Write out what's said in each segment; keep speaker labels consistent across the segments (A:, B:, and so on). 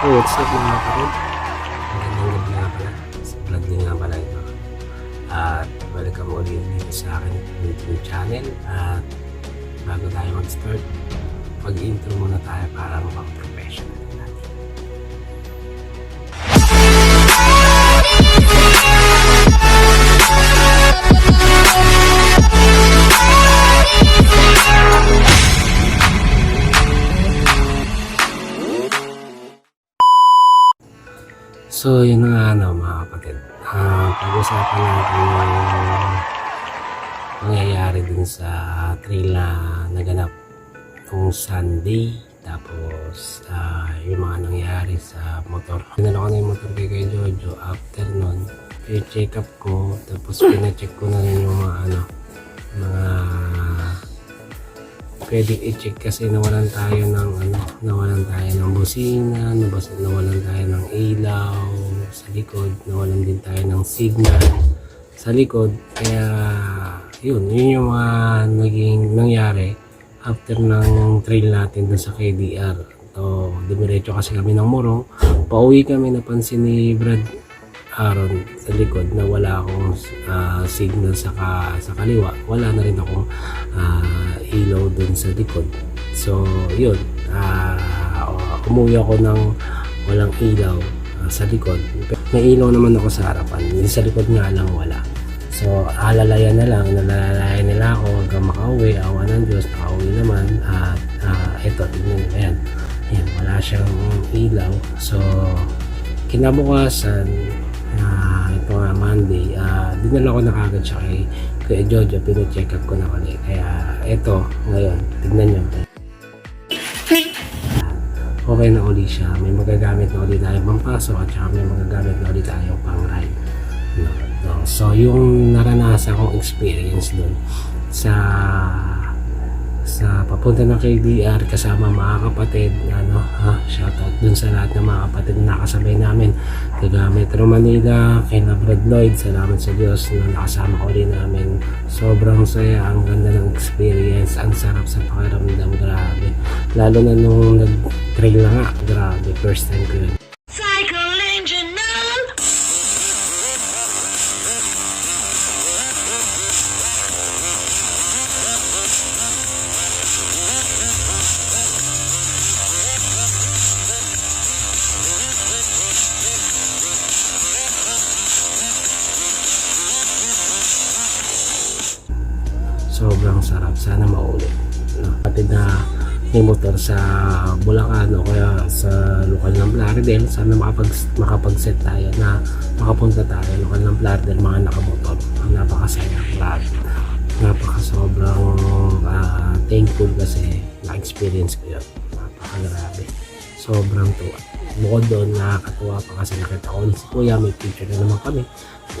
A: Oh, what's up mga kapatid? Magandang gabi nga pala. Sa vlog din nga pala ito. At welcome ulit dito sa akin YouTube channel. At bago tayo mag-start, mag-intro muna tayo para mukhang So, yun nga ano, mga kapatid. Ah, pag-usapan natin yung nangyayari dun sa trail na naganap nung Sunday. Tapos, ah, yung mga nangyayari sa motor. Pinala ko na yung motor kay kay Jojo. After nun, i-check up ko. Tapos, pina-check ko na rin yung mga ano, mga pwede i-check kasi nawalan tayo ng ano, nawalan tayo ng busina, nabas, nawalan tayo ng ilaw sa likod, nawalan din tayo ng signal sa likod. Kaya yun, yun yung mga naging nangyari after ng trail natin dun sa KDR. So, dumiretso kasi kami ng Morong. Pauwi kami, napansin ni Brad Aaron sa likod na wala akong ah, signal sa, ka, sa kaliwa. Wala na rin akong ah, ilaw dun sa likod. So, yun. ah umuwi ako ng walang ilaw ah, sa likod. May ilaw naman ako sa harapan. Yung sa likod nga lang wala. So, alalayan na lang. Nalalayan nila ako hanggang makauwi. Awa ng Diyos, nakauwi naman. At ah, eto, tingnan. Ayan. Ayan, wala siyang ilaw. So, kinabukasan, nga Monday, ah dinala ko na kagad siya kay Kuya Jojo, pino-check up ko na ulit. Kaya ito, ngayon, tignan nyo. Okay na uli siya. May magagamit na uli tayo pampasok at saka may magagamit na uli tayo pang ride. No, no. So, yung naranasan kong experience dun sa sa papunta ng KDR kasama mga kapatid. Ano ha? Shoutout dun sa lahat ng mga kapatid na nakasabay namin. Taga Metro Manila kay Brad Lloyd salamat sa Diyos na nakasama ko rin namin. Sobrang saya ang ganda ng experience ang sarap sa pakiramdam grabe. Lalo na nung nag trail na nga grabe first time ko yun sana maulit no? pati na may motor sa Bulacan o kaya sa lokal ng Plaridel sana makapag, makapag-set tayo na makapunta tayo lokal ng Plaridel mga nakamotor. Ang napakasaya grabe. Napaka sobrang ah, thankful kasi na-experience ko yun. Napakagrabe. Sobrang tuwa. Bukod doon nakakatuwa pa kasi nakita ko si Kuya may picture na naman kami.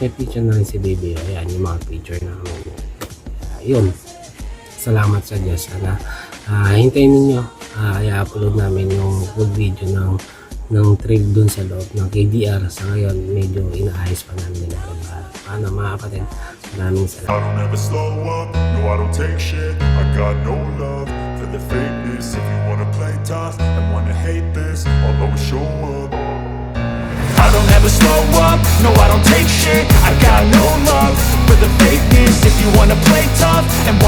A: May picture na rin si Baby. Ayan yung mga picture namin. Ah, yun salamat sa Diyos. Sana ah, hintayin ninyo uh, i-upload namin yung full video ng ng trip dun sa loob ng KDR sa ngayon medyo inaayos pa namin nila uh, paano mga kapatid? Maraming salamat.
B: I don't ever slow up, no I don't take shit. I got no love for the fakeness. If you wanna play tough and wanna hate this I'll always show up. I don't ever slow up, no I don't take shit. I got no love for the fakeness. If you wanna play tough and wanna